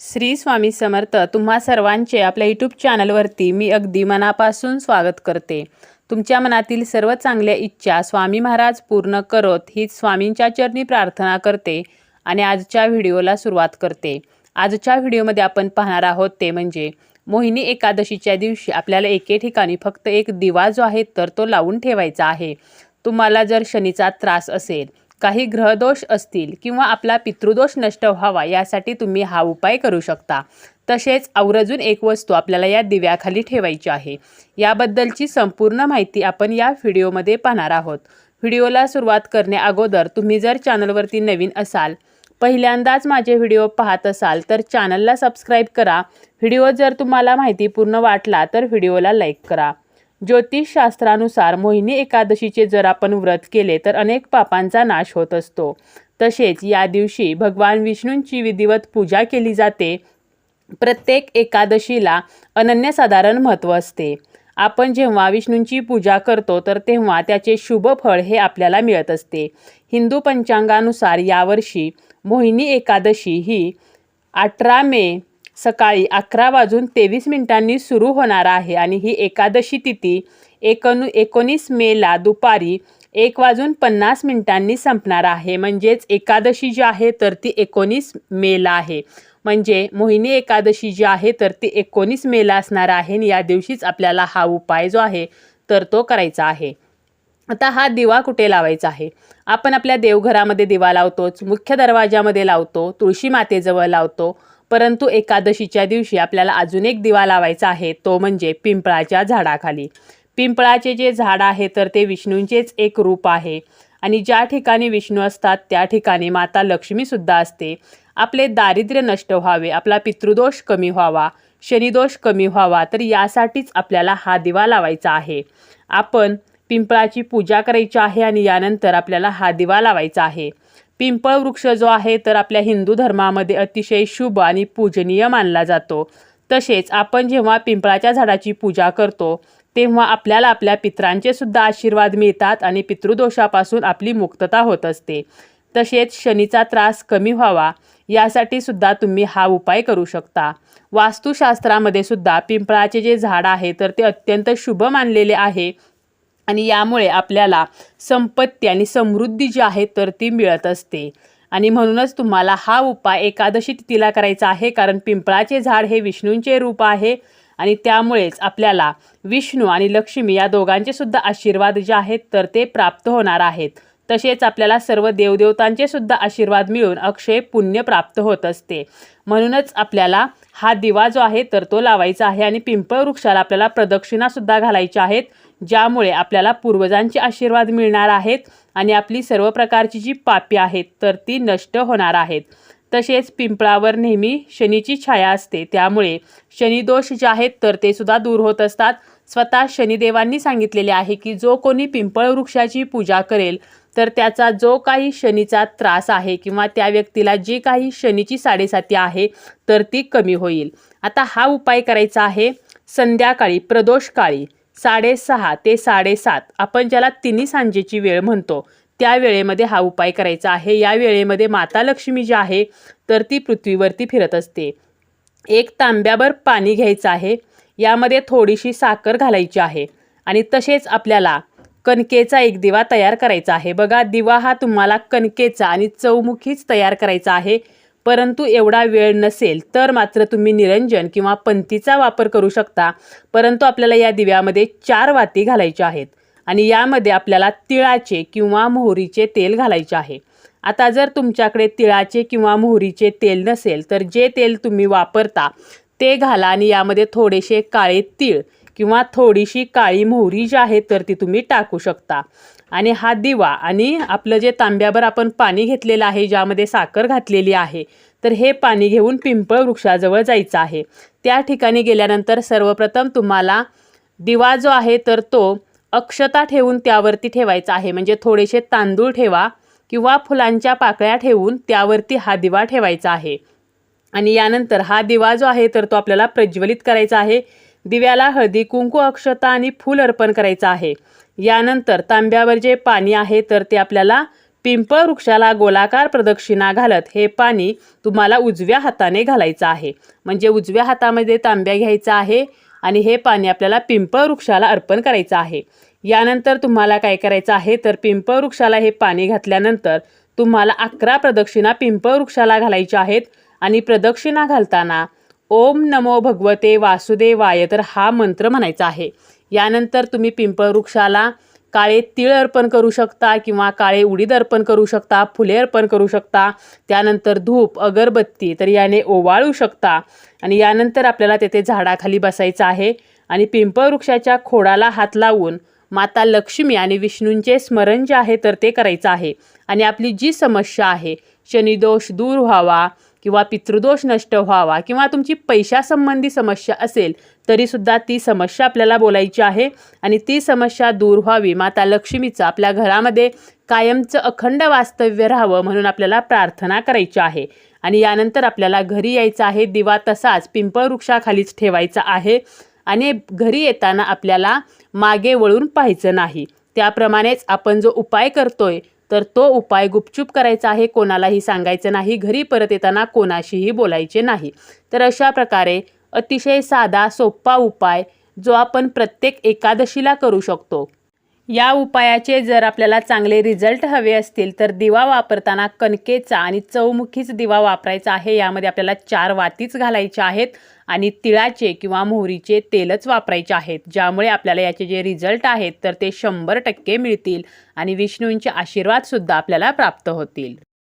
श्री स्वामी समर्थ तुम्हा सर्वांचे आपल्या यूट्यूब चॅनलवरती मी अगदी मनापासून स्वागत करते. तुमच्या मनातील सर्व चांगल्या इच्छा स्वामी महाराज पूर्ण करोत हीच स्वामींच्या चरणी प्रार्थना करते आणि आजच्या व्हिडिओला सुरुवात करते. आजच्या व्हिडिओमध्ये आपण पाहणार आहोत ते म्हणजे मोहिनी एकादशीच्या दिवशी आपल्याला एके ठिकाणी फक्त एक दिवा जो आहे तर तो लावून ठेवायचा आहे. तुम्हाला जर शनीचा त्रास असेल काही ग्रहदोष असतील किंवा आपला पितृदोष नष्ट व्हावा यासाठी तुम्ही हा उपाय करू शकता. तसेच आवर्जून एक वस्तू आपल्याला या दिव्याखाली ठेवायची आहे. याबद्दलची संपूर्ण माहिती आपण या व्हिडिओमध्ये पाहणार आहोत. व्हिडिओला सुरुवात करणे अगोदर तुम्ही जर चॅनलवरती नवीन असाल पहिल्यांदाच माझे व्हिडिओ पाहत असाल तर चॅनलला सबस्क्राईब करा. व्हिडिओ जर तुम्हाला माहितीपूर्ण वाटला तर व्हिडिओला लाईक करा. ज्योतिषशास्त्रानुसार मोहिनी एकादशीचे जर आपण व्रत केले तर अनेक पापांचा नाश होत असतो. तसेच या दिवशी भगवान विष्णूंची विधिवत पूजा केली जाते. प्रत्येक एकादशीला अनन्यसाधारण महत्त्व असते. आपण जेव्हा विष्णूंची पूजा करतो तर तेव्हा त्याचे शुभ फळ हे आपल्याला मिळत असते. हिंदू पंचांगानुसार यावर्षी मोहिनी एकादशी ही अठरा मे सकाळी अकरा वाजून तेवीस मिनिटांनी सुरू होणार आहे आणि ही एकादशी तिथी एकोण एकोणीस मेला दुपारी एक वाजून पन्नास मिनिटांनी संपणार आहे. म्हणजेच एकादशी जी आहे तर ती एकोणीस मेला आहे. म्हणजे मोहिनी एकादशी जी आहे तर ती एकोणीस मेला असणार आहे आणि या दिवशीच आपल्याला हा उपाय जो आहे तर तो करायचा आहे. आता हा दिवा कुठे लावायचा आहे? आपण आपल्या देवघरामध्ये दिवा लावतोच मुख्य दरवाजामध्ये लावतो तुळशी मातेजवळ लावतो परंतु एकादशीच्या दिवशी आपल्याला अजून एक दिवा लावायचा आहे तो म्हणजे पिंपळाच्या झाडाखाली. पिंपळाचे जे झाड आहे तर ते विष्णूंचेच एक रूप आहे. आणि ज्या ठिकाणी विष्णू असतात त्या ठिकाणी माता लक्ष्मीसुद्धा असते. आपले दारिद्र्य नष्ट व्हावे आपला पितृदोष कमी व्हावा शनिदोष कमी व्हावा तर यासाठीच आपल्याला हा दिवा लावायचा आहे. आपण पिंपळाची पूजा करायची आहे आणि यानंतर आपल्याला हा दिवा लावायचा आहे. पिंपळ वृक्ष जो आहे तर आपल्या हिंदू धर्मामध्ये अतिशय शुभ आणि पूजनीय मानला जातो. तसेच आपण जेव्हा पिंपळाच्या झाडाची पूजा करतो तेव्हा आपल्याला आपल्या पित्रांचे सुद्धा आशीर्वाद मिळतात आणि पितृदोषापासून आपली मुक्तता होत असते. तसेच शनीचा त्रास कमी व्हावा यासाठी सुद्धा तुम्ही हा उपाय करू शकता. वास्तुशास्त्रामध्ये सुद्धा पिंपळाचे जे झाड आहे तर ते अत्यंत शुभ मानलेले आहे. आणि यामुळे आपल्याला संपत्ती आणि समृद्धी जी आहे तर ती मिळत असते. आणि म्हणूनच तुम्हाला हा उपाय एकादशी तिथीला करायचा आहे कारण पिंपळाचे झाड हे विष्णूंचे रूप आहे. आणि त्यामुळेच आपल्याला विष्णू आणि लक्ष्मी या दोघांचे सुद्धा आशीर्वाद जे आहेत तर ते प्राप्त होणार आहेत. तसेच आपल्याला सर्व देवदेवतांचे सुद्धा आशीर्वाद मिळून अक्षय पुण्य प्राप्त होत असते. म्हणूनच आपल्याला हा दिवा जो आहे तर तो लावायचा आहे. आणि पिंपळ वृक्षाला आपल्याला प्रदक्षिणासुद्धा घालायच्या आहेत. ज्यामुळे आपल्याला पूर्वजांचे आशीर्वाद मिळणार आहेत आणि आपली सर्व प्रकारची जी पापी आहेत तर ती नष्ट होणार आहेत. तसेच पिंपळावर नेहमी शनीची छाया असते. त्यामुळे शनिदोष जे आहेत तर ते सुद्धा दूर होत असतात. स्वतः शनिदेवांनी सांगितलेले आहे की जो कोणी पिंपळ वृक्षाची पूजा करेल तर त्याचा जो काही शनीचा त्रास आहे किंवा त्या व्यक्तीला जी काही शनीची साडेसाती आहे तर ती कमी होईल. आता हा उपाय करायचा आहे. संध्याकाळी प्रदोषकाळी. साडेसहा ते साडेसात आपण ज्याला तिन्ही सांजेची वेळ म्हणतो त्या वेळेमध्ये हा उपाय करायचा आहे. या वेळेमध्ये माता लक्ष्मी जी आहे तर ती पृथ्वीवरती फिरत असते. एक तांब्याभर पाणी घ्यायचं आहे. यामध्ये थोडीशी साखर घालायची आहे आणि तसेच आपल्याला कणकेचा एक दिवा तयार करायचा आहे. बघा दिवा हा तुम्हाला कणकेचा आणि चौमुखीच तयार करायचा आहे. परंतु एवढा वेळ नसेल तर मात्र तुम्ही निरंजन किंवा पंथीचा वापर करू शकता. परंतु आपल्याला या दिव्यामध्ये चार वाती घालायच्या आहेत आणि यामध्ये आपल्याला तिळाचे किंवा मोहरीचे तेल घालायचे आहे. आता जर तुमच्याकडे तिळाचे किंवा मोहरीचे तेल नसेल तर जे तेल तुम्ही वापरता ते घाला आणि यामध्ये थोडेसे काळे तीळ किंवा थोडीशी काळी मोहरी जी आहे तर ती तुम्ही टाकू शकता. आणि हा दिवा आणि आपलं जे तांब्याभर आपण पाणी घेतलेलं आहे ज्यामध्ये साखर घातलेली आहे तर हे पाणी घेऊन पिंपळ वृक्षाजवळ जायचं आहे. त्या ठिकाणी गेल्यानंतर सर्वप्रथम तुम्हाला दिवा जो आहे तर तो अक्षता ठेवून त्यावरती ठेवायचा आहे. म्हणजे थोडेसे तांदूळ ठेवा किंवा फुलांच्या पाकळ्या ठेवून त्यावरती हा दिवा ठेवायचा आहे. आणि यानंतर हा दिवा जो आहे तर तो आपल्याला प्रज्वलित करायचा आहे. दिव्याला हळदी कुंकू अक्षता आणि फूल अर्पण करायचं आहे. यानंतर तांब्यावर जे पाणी आहे तर ते आपल्याला पिंपळ वृक्षाला गोलाकार प्रदक्षिणा घालत हे पाणी तुम्हाला उजव्या हाताने घालायचं आहे. म्हणजे उजव्या हातामध्ये तांब्या घ्यायचा आहे आणि हे पाणी आपल्याला पिंपळ वृक्षाला अर्पण करायचं आहे. यानंतर तुम्हाला काय करायचं आहे तर पिंपळ वृक्षाला हे पाणी घातल्यानंतर तुम्हाला अकरा प्रदक्षिणा पिंपळ वृक्षाला घालायच्या आहेत. आणि प्रदक्षिणा घालताना ओम नमो भगवते वासुदेवाय तर हा मंत्र म्हणायचा आहे. यानंतर तुम्ही पिंपळ वृक्षाला काळे तीळ अर्पण करू शकता किंवा काळे उडीद अर्पण करू शकता फुले अर्पण करू शकता त्यानंतर धूप अगरबत्ती तर याने ओवाळू शकता. आणि यानंतर आपल्याला तेथे झाडाखाली बसायचं आहे आणि पिंपळ वृक्षाच्या खोडाला हात लावून माता लक्ष्मी आणि विष्णूंचे स्मरण जे आहे तर ते करायचं आहे. आणि आपली जी समस्या आहे शनिदोष दूर व्हावा किंवा पितृदोष नष्ट व्हावा किंवा तुमची पैशासंबंधी समस्या असेल तरीसुद्धा ती समस्या आपल्याला बोलायची आहे. आणि ती समस्या दूर व्हावी. माता लक्ष्मीचं आपल्या घरामध्ये कायमचं अखंड वास्तव्य राहावं म्हणून आपल्याला प्रार्थना करायची आहे. आणि यानंतर आपल्याला घरी यायचं आहे. दिवा तसाच पिंपळ वृक्षाखालीच ठेवायचा आहे. आणि घरी येताना आपल्याला मागे वळून पाहायचं नाही. त्याप्रमाणेच आपण जो उपाय करतोय तर तो उपाय गुपचूप करायचा आहे कोणालाही सांगायचं नाही घरी परत येताना कोणाशीही बोलायचे नाही. तर अशा प्रकारे अतिशय साधा सोपा उपाय जो आपण प्रत्येक एकादशीला करू शकतो. या उपायाचे जर आपल्याला चांगले रिझल्ट हवे असतील तर दिवा वापरताना कणकेचा आणि चौमुखीच दिवा वापरायचा आहे. यामध्ये आपल्याला चार वातीच घालायच्या आहेत आणि तिळाचे किंवा मोहरीचे तेलच वापरायचे आहेत. ज्यामुळे आपल्याला याचे जे रिझल्ट आहेत तर ते शंभर टक्के मिळतील आणि विष्णूंचे आशीर्वादसुद्धा आपल्याला प्राप्त होतील.